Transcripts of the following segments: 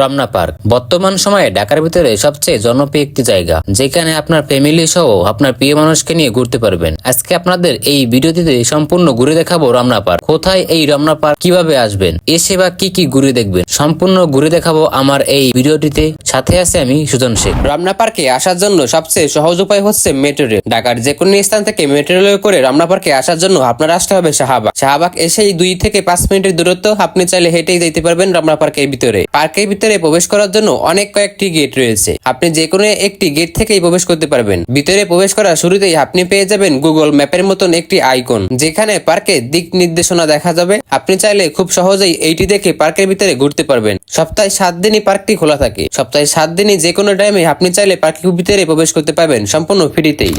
Ramna park. বর্তমান সময়ে ঢাকার ভিতরে সবচেয়ে জনপ্রিয় একটি জায়গা, যেখানে আপনার ফ্যামিলি সহ আপনার প্রিয় মানুষকে নিয়ে ঘুরতে পারবেন। আজকে আপনাদের এই ভিডিওটিতে সম্পূর্ণ ঘুরে দেখাবো রমনা পার্ক। কোথায় এই রমনা পার্ক, কীভাবে আসবেন এসে বা কি কি ঘুরে দেখবেন, সম্পূর্ণ ঘুরে দেখাবো আমার এই ভিডিওটিতে। সাথে আছে আমি সুজন শেখ। রমনা পার্কে আসার জন্য সবচেয়ে সহজ উপায় হচ্ছে মেট্রো রেল ঢাকার যে কোনো স্থান থেকে মেট্রো রেলে করে রমনা পার্কে আসার জন্য আপনার আসতে হবে শাহবাগ। শাহবাগ এসেই দুই থেকে পাঁচ মিনিটের দূরত্ব, আপনি চাইলে হেঁটেই যেতে পারবেন রমনা পার্কের ভিতরে। পার্কের ভিতরে প্রবেশ করার জন্য অনেক কয়েকটি গেট রয়েছে। আপনি যে কোনো একটি গেট থেকেই প্রবেশ করতে পারবেন। ভিতরে প্রবেশ করার শুরুতেই আপনি পেয়ে যাবেন গুগল ম্যাপের মতন একটি আইকন যেখানে পার্কে দিক নির্দেশনা দেখা যাবে। আপনি চাইলে খুব সহজেই এইটি দেখে পার্কের ভিতরে ঘুরতে পারবেন। সপ্তাহে সাত দিনই পার্কটি খোলা থাকে। সপ্তাহে সাত দিনই যে কোনো টাইমে আপনি চাইলে পার্কের ভিতরে প্রবেশ করতে পারবেন সম্পূর্ণ ফ্রিতেই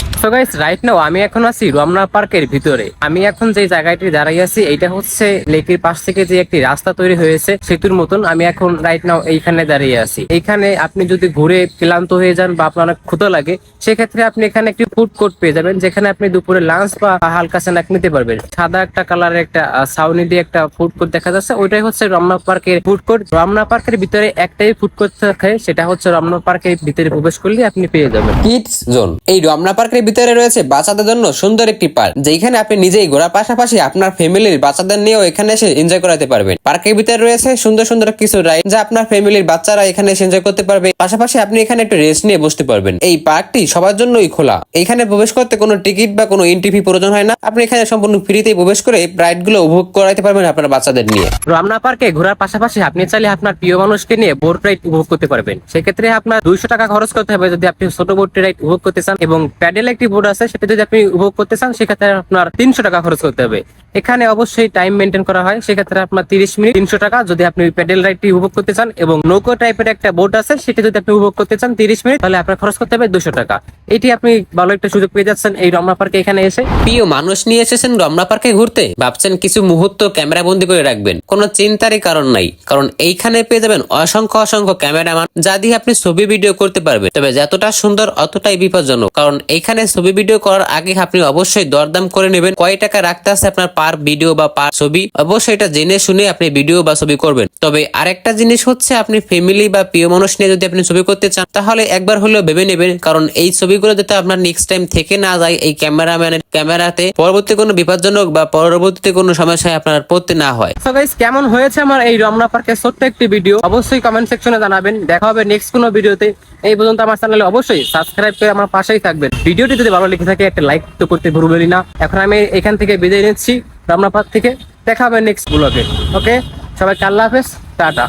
রাইট নাও আমি এখন আছি রমনা পার্কের ভিতরে। আমি এখন যে জায়গাটি দাঁড়িয়ে আছি, এইটা হচ্ছে লেকের পাশ থেকে যে একটি রাস্তা তৈরি হয়েছে, সেতুর মতন আমি এখন রাইট নাও এইখানে দাঁড়িয়ে আছি। এখানে আপনি যদি ঘুরে ক্লান্ত হয়ে যান বা আপনার অনেক ক্ষুধা লাগে, সেক্ষেত্রে আপনি এখানে একটি ফুড কোর্ট পেয়ে যাবেন, যেখানে আপনি দুপুরে লাঞ্চ বা হালকা স্ন্যাক নিতে পারবেন। সাদা একটা কালারের একটা সাউনি দিয়ে একটা ফুড কোর্ট দেখা যাচ্ছে, ওইটাই হচ্ছে রমনা পার্কের ফুড কোর্ট রমনা পার্কের ভিতরে একটাই ফুড কোর্ট থাকে, সেটা হচ্ছে রমনা পার্কের ভিতরে প্রবেশ করলে আপনি পেয়ে যাবেন। কিডস জোন এই রমনা পার্কের ভিতরে রয়েছে বাচ্চাদের জন্য সুন্দর একটি পার্ক যেখানে আপনি নিজেই ঘোরার পাশাপাশি আপনার ফ্যামিলির বাচ্চাদের নিয়েও এখানে এসে এনজয় করাতে পারবেন। পার্কের ভিতরে রয়েছে সুন্দর সুন্দর কিছু রাইড যা আপনার ফ্যামিলির বাচ্চারা এখানে এনজয় করতে পারবে। পাশাপাশি আপনি এখানে একটু রেস্ট নিয়ে বসতে পারবেন। এই পার্কটি সবার জন্যই খোলা। এখানে প্রবেশ করতে কোনো টিকিট বা কোনো এন্ট্রি ফি প্রয়োজন হয় না। আপনি এখানে সম্পূর্ণ ফ্রিতেই প্রবেশ করে রাইডগুলো উপভোগ করাতে পারবেন আপনার বাচ্চাদের নিয়ে। রমনা পার্কে ঘোরার পাশাপাশি আপনি চাইলে আপনার প্রিয় মানুষকে নিয়ে বোট রাইড উপভোগ করতে পারবেন। সেক্ষেত্রে আপনার দুইশো টাকা খরচ করতে হবে যদি আপনি ছোট বোট রাইড উপভোগ করতে চান এবং প্যাডেল একটি বোট আছে, সেটা যদি আপনি উপভোগ করতে চান, সেক্ষেত্রে আপনার তিনশো টাকা খরচ করতে হবে। এখানে অবশ্যই টাইম মেনটেন করা হয়। সেক্ষেত্রে আপনার তিরিশ মিনিট, তিনশো টাকা যদি আপনি প্যাডেল রাইডটি উপভোগ করতে চান এবং নৌকো টাইপের একটা বোট আছে, সেটি যদি আপনি উপভোগ করতে চান তিরিশ মিনিট, তাহলে আপনার খরচ করতে হবে দুশো টাকা। এটি আপনি ভালো একটা সুযোগ পেয়ে যাচ্ছেন এই রমনা পার্কে এখানে এসে। প্রিয় মানুষ নিয়ে এসেছেন রমনা পার্কে ঘুরতে? ভাবছেন কিছু মুহূর্ত ক্যামেরা বন্দি করে রাখবেন। কোনো চিন্তারই কারণ নাই। কারণ এইখানে পেয়ে যাবেন অসংখ্য অসংখ্য ক্যামেরাম্যান যা দিয়ে আপনি ছবি ভিডিও করতে পারবেন। তবে যতটা সুন্দর, অতটাই বিপজ্জনক। কারণ এইখানে ছবি ভিডিও করার আগে আপনি অবশ্যই দরদাম করে নেবেন। কয় টাকা রাখতে আছে আপনার পার ভিডিও বা পার ছবি, অবশ্যই এটা জেনে শুনে আপনি ভিডিও বা ছবি করবেন। তবে আরেকটা জিনিস হচ্ছে, আপনি ফ্যামিলি বা প্রিয় মানুষ নিয়ে যদি আপনি ছবি করতে চান, তাহলে একবার হলেও ভেবে নেবেন, কারণ এই ছবিগুলো যাতে আপনার নেক্সট টাইম থেকে না যায়, এই ক্যামেরাম্যানের ক্যামেরাতে পরবর্তী কোনো বিপজ্জনক বা পরবর্তীতে কোনো সমস্যায় আপনার পড়তে না হয়। সো গাইস কেমন হয়েছে আমার এই রমনা পার্কের ছোট্ট একটি ভিডিও অবশ্যই কমেন্ট সেকশনে জানাবেন। দেখা হবে নেক্সট কোনো ভিডিওতে এই পর্যন্ত আমার চ্যানেলে অবশ্যই সাবস্ক্রাইব করে আমার পাশেই থাকবেন। ভিডিওটি যদি ভালো লেগে থাকে, একটা লাইক তো করতে ভুলবেন না। এখন আমি এখান থেকে বিদায় নিচ্ছি। রমনা পার্ক থেকে দেখা হবে নেক্সট ব্লগে ওকে সবাইকে আল্লাহ হাফেজ টাটা।